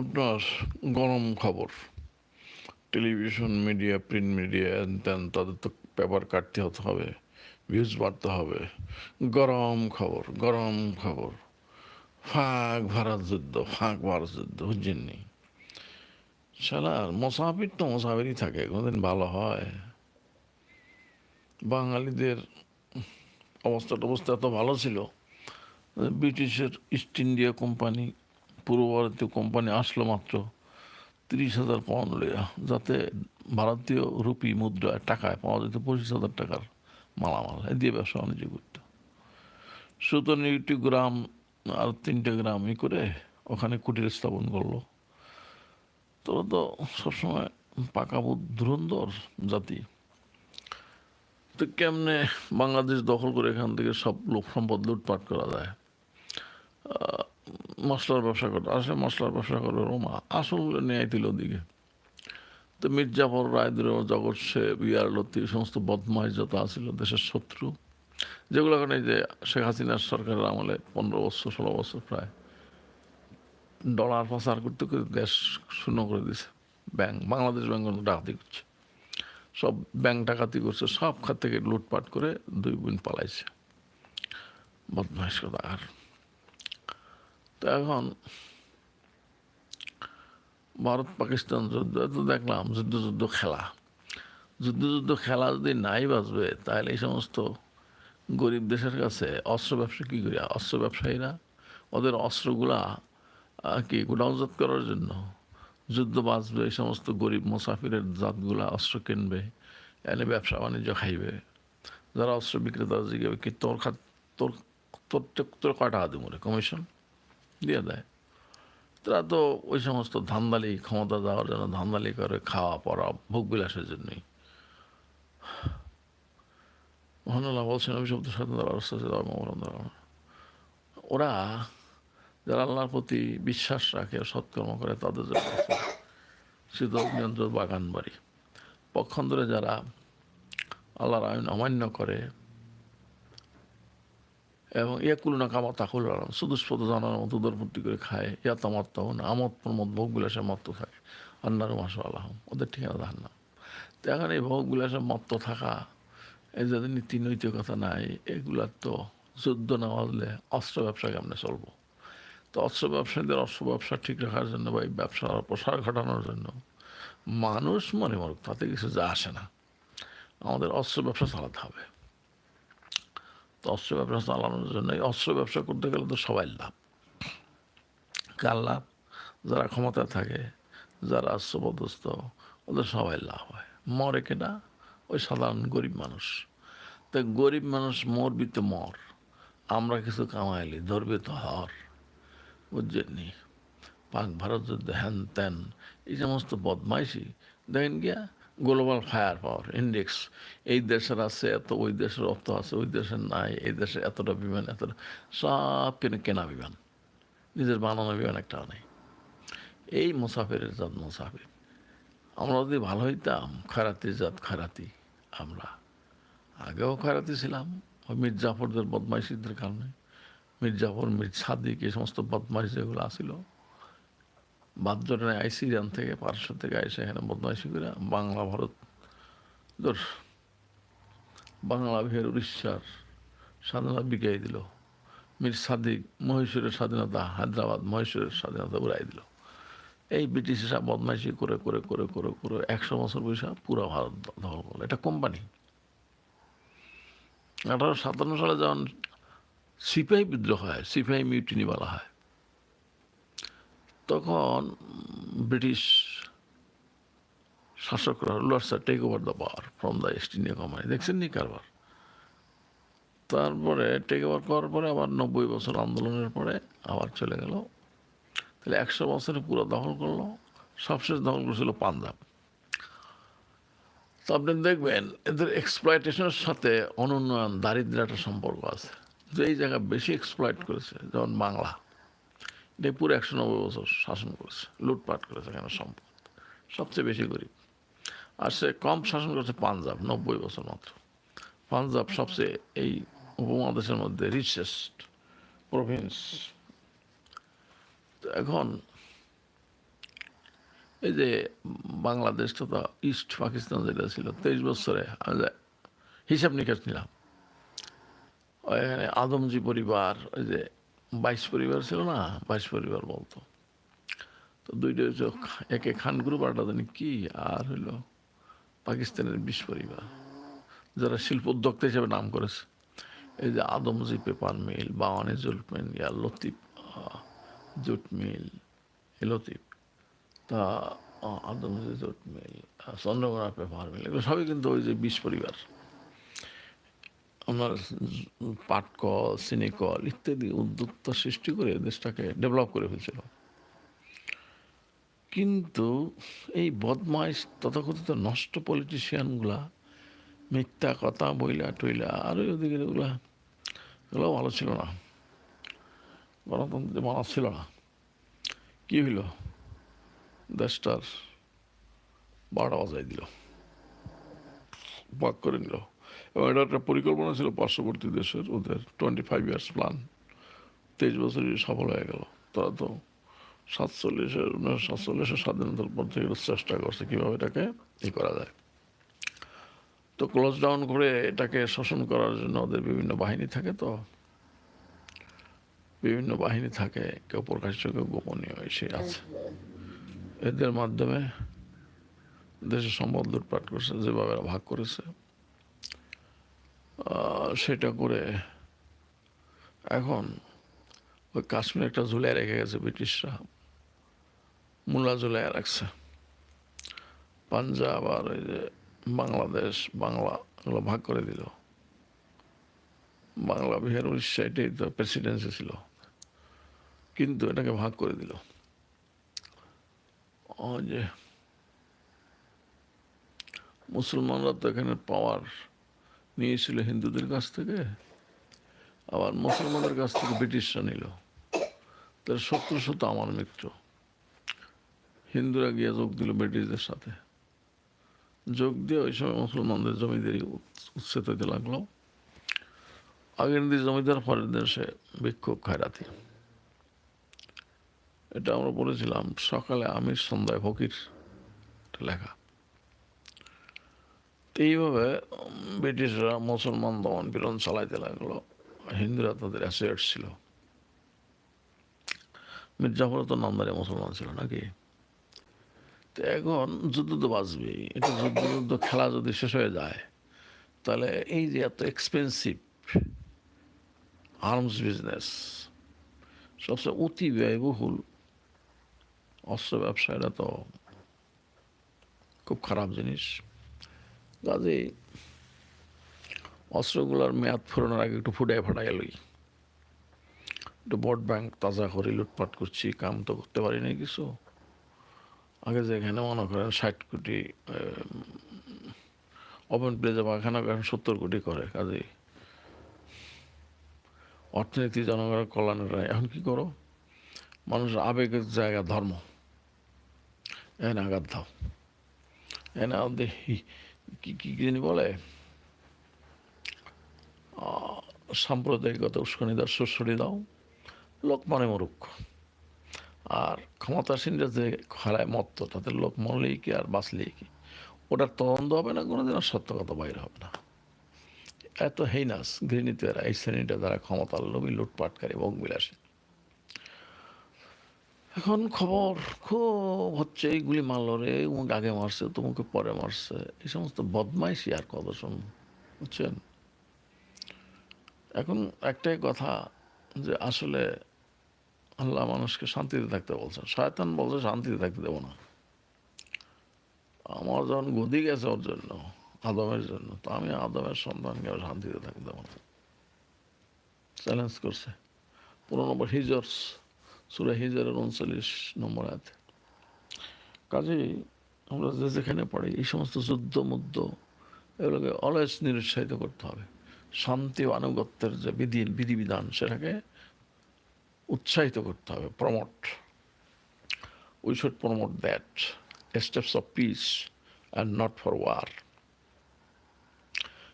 আপনার গরম খবর। টেলিভিশন মিডিয়া, প্রিন্ট মিডিয়া দেন তাদের তো পেপার কাটতে হতে হবে ভিউজ বাড়তে হবে। গরম খবর গরম খবর। ফাঁক ভারত যুদ্ধ, ফাঁক ভারত যুদ্ধ বুঝছেননি শালার, মোসাফির তো মোসাফিরই থাকে, কোনোদিন ভালো হয়। বাঙালিদের অবস্থা টবস্থা এত ভালো ছিল ব্রিটিশের ইস্ট ইন্ডিয়া কোম্পানি পূর্ব ভারতীয় কোম্পানি আসলো মাত্র তিরিশ হাজার পাউন্ড লইয়া, যাতে ভারতীয় রুপি মুদ্রায় টাকায় পাওয়া যেত পঁচিশ হাজার টাকার মালামাল। দিয়ে ব্যবসা বাণিজ্য করতো। সুতরাং একটি গ্রাম আর তিনটে গ্রাম ই করে ওখানে কুটির স্থাপন করল। তোরা তো সবসময় পাকা ধুরন্ধর জাতি। তো কেমনে বাংলাদেশ দখল করে এখান থেকে সব লোক সম্পদ লুটপাট করা যায়? মশলার ব্যবসা করে আসলে মশলার ব্যবসা করবে রোমা আসলগুলো নিয়ে দিল ওদিকে। তো মির্জাফর রায়দুর জগৎ সে বিয়ার লতি, সমস্ত বদমাইশ যত আসিল দেশের শত্রু, যেগুলো এখন এই যে শেখ হাসিনার সরকারের আমলে পনেরো বছর, ষোলো বছর প্রায়, ডলার পাচার করতে করতে দেশ শূন্য করে দিছে। ব্যাংক, বাংলাদেশ ব্যাংক ডাকাতি করছে। সব ব্যাংক ডাকাতি করছে, সব খাত থেকে লুটপাট করে দুই বোন পালাইছে। বদমাইশ কথা আর। তো এখন ভারত পাকিস্তান যুদ্ধ তো দেখলাম যুদ্ধ যুদ্ধ খেলা। যুদ্ধ যুদ্ধ খেলা যদি নাই বাঁচবে তাহলে এই সমস্ত গরিব দেশের কাছে অস্ত্র ব্যবসা কী করি অস্ত্র ব্যবসায়ীরা, ওদের অস্ত্রগুলা কি গোডাউনজাত করার জন্য যুদ্ধ বাঁচবে, এই সমস্ত গরিব মুসাফিরের জাতগুলা অস্ত্র কিনবে, এনে ব্যবসা বাণিজ্য খাইবে। যারা অস্ত্র বিক্রেতা জিজ্ঞাবে কি তোর খাত তোর তোর তোর কয় টাকা দিব রে কমিশন? দিয়ে দেয়। তারা তো ওই সমস্ত ধান্দালি, ক্ষমতা দেওয়ার জন্য ধান্দালি করে খাওয়া, পড়া, ভোগ বিলাসের জন্যই। মহানুল্লাহ বলছেন, আমি শব্দ অবলম্বন ওরা যারা আল্লাহর প্রতি বিশ্বাস রাখে, সৎকর্ম করে, তাদের জন্য শীতল নিয়ন্ত্রণ বাগান বাড়ি পক্ষান্তরে যারা আল্লাহর আইন অমান্য করে এবং ইয়া কুলুনা কামা তাকুল আলাম সুদুষ্পদ জানার মতো উদরপূর্তি করে খায়, ইয়া তামাত্তা না। আমদ প্রমোদ ভোগ বিলাসের মত্ত থাকে। আন্নার মাসা আল্লাহম ওদের ঠিকানা ধান না। তো এখন এই ভোগ বিলাসের মত্ত থাকা, এই যাদের নীতি নৈতিকতা নাই এগুলার তো যুদ্ধ না হলে অস্ত্র ব্যবসা কেমনে চলবো? তো অস্ত্র ব্যবসায়ীদের অস্ত্র ব্যবসা ঠিক রাখার জন্য বা এই ব্যবসার প্রসার ঘটানোর জন্য মানুষ মনে মরুক, তাতে কিছু যা আসে না। আমাদের অস্ত্র ব্যবসা চালাতে হবে। অস্ত্র ব্যবসা চালানোর জন্য। এই অস্ত্র ব্যবসা করতে গেলে তো সবাই লাভ। কার লাভ? যারা ক্ষমতায় থাকে, যারা অস্ত্রপদস্থ ওদের সবাই লাভ হয়। মরে কেনা? ওই সাধারণ গরিব মানুষ। তো গরিব মানুষ মরবি তো মর। আমরা কিছু কামাইলি, ধরবে তো হর। বুঝছেননি? পাক ভারত যুদ্ধ হ্যান ত্যান, এই সমস্ত বদমাইশি। দেখেন গিয়া গ্লোবাল ফায়ার পাওয়ার ইন্ডেক্স এই দেশের আছে, এত, ওই দেশের অত আছে, ওই দেশের নাই, এই দেশে এতটা বিমান, এতটা সব কিনে কেনা বিমান। নিজের বানানো বিমান একটা নেই। এই মুসাফিরের জাত মুসাফির। আমরা যদি ভালো হইতাম, খারাতি জাত খারাতি, আমরা আগেও খারাতি ছিলাম। ওই মির্জাফরদের বদমাইশিদের কারণে। মির্জাফর, মির সাদিক, এই সমস্ত বদমাইশ যেগুলো আসিল বাদ্যটনে আইসি ইরান থেকে পারস্য থেকে আইসে এখানে বদমাইশি করে বাংলা ভারত। ধর, বাংলা ভের উড়িষ্যার স্বাধীনতা বিকাই দিল। মীর সাদিক মহীশূরের স্বাধীনতা, হায়দ্রাবাদ মহীশূরের স্বাধীনতা উড়াই দিল। এই ব্রিটিশরা বদমাইশি করে করে করে করে করে একশো বছর বৈশা পুরো ভারত দখল করল। এটা কোম্পানি। আঠারোশো সাতান্ন সালে যখন সিপাহী বিদ্রোহ হয় সিপাহী মিউটিনি বলা হয় তখন ব্রিটিশ শাসকরা rulers take over the power from the East India company দেখছেন নি কারবার? তারপরে টেক ওভার করার পরে আবার নব্বই বছর আন্দোলনের পরে আবার চলে গেল। তাহলে একশো বছরে পুরো দখল করল। সবশেষ দখল করেছিল পাঞ্জাব। তো আপনি দেখবেন, এদের এক্সপ্লয়টেশনের সাথে অনুন্নয়ন দারিদ্রের একটা সম্পর্ক আছে। যে এই জায়গা বেশি এক্সপ্লয়েট করেছে, যেমন বাংলা। এটা পুরো একশো নব্বই বছর শাসন করেছে, লুটপাট করেছে এখানে সম্পদ। সবচেয়ে বেশি গরিব। আর সে কম শাসন করেছে পাঞ্জাব, নব্বই বছর মাত্র। পাঞ্জাব সবচেয়ে এই উপমহাদেশের মধ্যে রিচেস্ট প্রভিন্স এখন এই যে বাংলাদেশটা তো ইস্ট পাকিস্তান যেটা ছিল, তেইশ বছরে আমি হিসাব নিকাশ নিলাম। এখানে আদমজি পরিবার ওই যে বাইশ পরিবার ছিল না বাইশ পরিবার বলতো। তো দুইটা হচ্ছে একে খান গ্রুপ আরটা জানি কি আর হইল পাকিস্তানের বিশ পরিবার যারা শিল্প উদ্যোক্তা হিসেবে নাম করেছে। এই যে Adamjee paper mill Bawani mill ইয়া লতিফ জুট মিল লতিফ তা Adamjee jute mill ah, Chandrakona paper mill এগুলো সবই কিন্তু ওই যে বিশ পরিবার। আপনার পাটকল সিনিকল ইত্যাদি উদ্যোক্তা সৃষ্টি করে দেশটাকে ডেভেলপ করে ফেলছিল। কিন্তু এই বদমাইশ তথাকথিত নষ্ট পলিটিশিয়ানগুলা মিথ্যা কথা বইলা টইলা আর ওই ওদিকে এগুলা এগুলো ভালো ছিল না। গণতন্ত্রে মানা ছিল না। কী হইল? দেশটার বারোটা বাজাই দিল। বাক করে নিল। এবং এটা একটা পরিকল্পনা ছিল পার্শ্ববর্তী দেশের ওদের টোয়েন্টি ফাইভ ইয়ার্স প্ল্যান তেইশ বছরই সফল হয়ে গেল, তারা তো সাতচল্লিশের, উনিশশো সাতচল্লিশের স্বাধীনতার পর থেকে চেষ্টা করছে কীভাবে এটাকে ই করা যায়। তো ক্লোজ ডাউন করে এটাকে শোষণ করার জন্য ওদের বিভিন্ন বাহিনী থাকে তো। বিভিন্ন বাহিনী থাকে, কেউ প্রকাশ্য, কেউ গোপনীয়, এসে আছে। এদের মাধ্যমে দেশের সম্পদ লুটপাট করছে, যেভাবে ভাগ করেছে। সেটা করে এখন ওই কাশ্মীর একটা ঝুলাই রেখে গেছে ব্রিটিশরা। মুলা ঝুলাই রাখছে। পাঞ্জাব আর ওই যে বাংলাদেশ, বাংলা এগুলো ভাগ করে দিল। বাংলা বিহার উড়িষ্যা এটাই তো প্রেসিডেন্সি ছিল। কিন্তু এটাকে ভাগ করে দিল। যে মুসলমানরা তো এখানে পাওয়ার নিয়েছিল হিন্দুদের কাছ থেকে, আবার মুসলমানদের কাছ থেকে ব্রিটিশরা নিল। তার শত্রু শত্রু আমার মিত্র। হিন্দুরা গিয়ে যোগ দিল ব্রিটিশদের সাথে। যোগ দিয়ে ওই সময় মুসলমানদের জমিদারি উচ্ছেদ হইতে লাগল। আগের দিন জমিদার, পরের দিন সে বিক্ষোভ খায়রাতি। এটা আমরা বলেছিলাম, সকালে আমির, সন্ধ্যায় ফকির লেখা। তো এইভাবে ব্রিটিশরা মুসলমান দমন পীড়ন চালাইতে লাগল। হিন্দুরা তাদের অ্যাসোয়েট ছিল। মির্জাফর তো নামদারি মুসলমান ছিল নাকি? তো এখন যুদ্ধ তো বাঁচবেই। এটা যুদ্ধ যুদ্ধ খেলা যদি শেষ হয়ে যায়, তাহলে এই যে এত এক্সপেন্সিভ আর্মস বিজনেস সবচেয়ে অতি ব্যয়বহুল অস্ত্র ব্যবসা এটা তো খুব খারাপ জিনিস। কাজেই অস্ত্রগুলোর মেয়াদ ফুরানোর আগে একটু ফুটায় ফাটাই লই। একটু ভোট ব্যাংক তাজা করে লুটপাট করছি, কাম তো করতে পারি না কিছু। আগে যেখানে মনে করেন ষাট কোটি ওপেন প্লেজে এখানে এখন সত্তর কোটি করে কাজে। অর্থনীতি জনগণের কল্যাণের এখন কি করো? মানুষের আবেগের জায়গা ধর্ম। এখানে আঘাত দাও। আমাদের হি- কি জানি বলে? সাম্প্রদায়িকতা উস্কানি দাও সুসরি দাও লোক মানে মরুক। আর ক্ষমতাসীনরা যে খেলায় মত্ত তাদের লোক মরলেই কি আর বাঁচলেই কি? ওটার তদন্ত হবে না কোনোদিন আর সত্য কথা বাইরে হবে না। এত হেইনাস ঘৃণিত এই শ্রেণীটা যারা ক্ষমতার লোভী লুটপাটকারী ভোগবিলাসী এখন খবর খুব হচ্ছে এইগুলি মারলো রে, উমুক আগে মারছে, তোমাকে পরে মারছে। এই সমস্ত বদমাইশি আর কত শুন বুঝছেন? এখন একটাই কথা যে আসলে আল্লাহ মানুষকে শান্তিতে থাকতে বলছেন। শয়তান বলছে, শান্তিতে থাকতে দেবো না। আমার যখন গদি গেছে ওর জন্য, আদমের জন্য, তো আমি আদমের সন্তানকে শান্তিতে থাকতে দেবো না। চ্যালেঞ্জ করছে। পুরোনো নম্বর হিজর সুরা হিজরের উনচল্লিশ নম্বর আছে কাজেই আমরা যে যেখানে পড়ি, এই সমস্ত যুদ্ধ মুদ্ধ, এগুলোকে অলওয়েজ নিরুৎসাহিত করতে হবে। শান্তি ও আনুগত্যের যে বিধি, বিধিবিধান, সেটাকে উৎসাহিত করতে হবে। Promote we should promote that steps of peace and not for war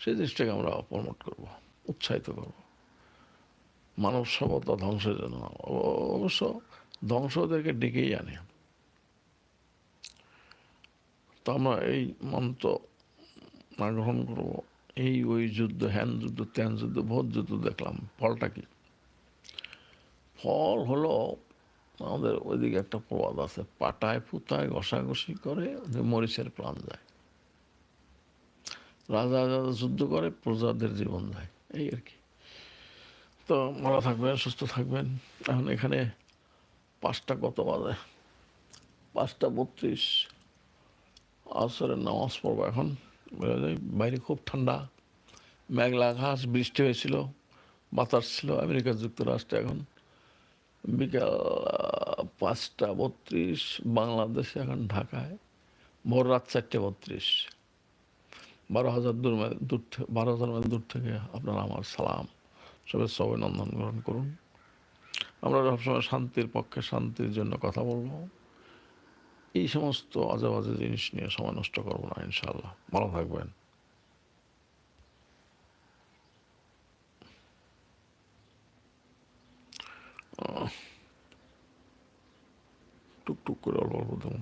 সেই জিনিসটাকে আমরা প্রমোট করব, উৎসাহিত করব। মানব সভ্যতা ধ্বংসের জন্য। অবশ্য ধ্বংস ওদেরকে ডেকেই আনে। তো আমরা এই মন্ত্র না গ্রহণ করব। এই ওই যুদ্ধ, হ্যান যুদ্ধ, ত্যান যুদ্ধ বহুত যুদ্ধ দেখলাম। ফলটা কি? ফল হলো আমাদের ওইদিকে একটা প্রবাদ আছে, পাটায় পুতায় ঘষাঘষি করে মরিচের প্রাণ যায়। রাজা রাজা যুদ্ধ করে প্রজাদের জীবন যায়। এই আর কি। তো ভালো থাকবেন, সুস্থ থাকবেন। এখন এখানে পাঁচটা কত বাজে? পাঁচটা বত্রিশ। আসরের নামাজ পড়ব এখন। বাইরে খুব ঠান্ডা। মেঘলা ঘাস বৃষ্টি হয়েছিল, বাতাস ছিল। আমেরিকা যুক্তরাষ্ট্রে এখন। বিকাল পাঁচটা বত্রিশ। বাংলাদেশে এখন ঢাকায় ভোর রাত চারটে বত্রিশ। বারো হাজার দূর দূর বারো হাজার দূর থেকে আপনারা আমার সালাম। শুভেচ্ছা নন্দন গ্রহণ করুন। আমরা সবসময় শান্তির পক্ষে, শান্তির জন্য কথা বলব। এই সমস্ত আজেবাজে জিনিস নিয়ে সময় নষ্ট করব না ইনশাল্লাহ ভালো থাকবেন। টুকটুক করে অল্প অল্প দেবো।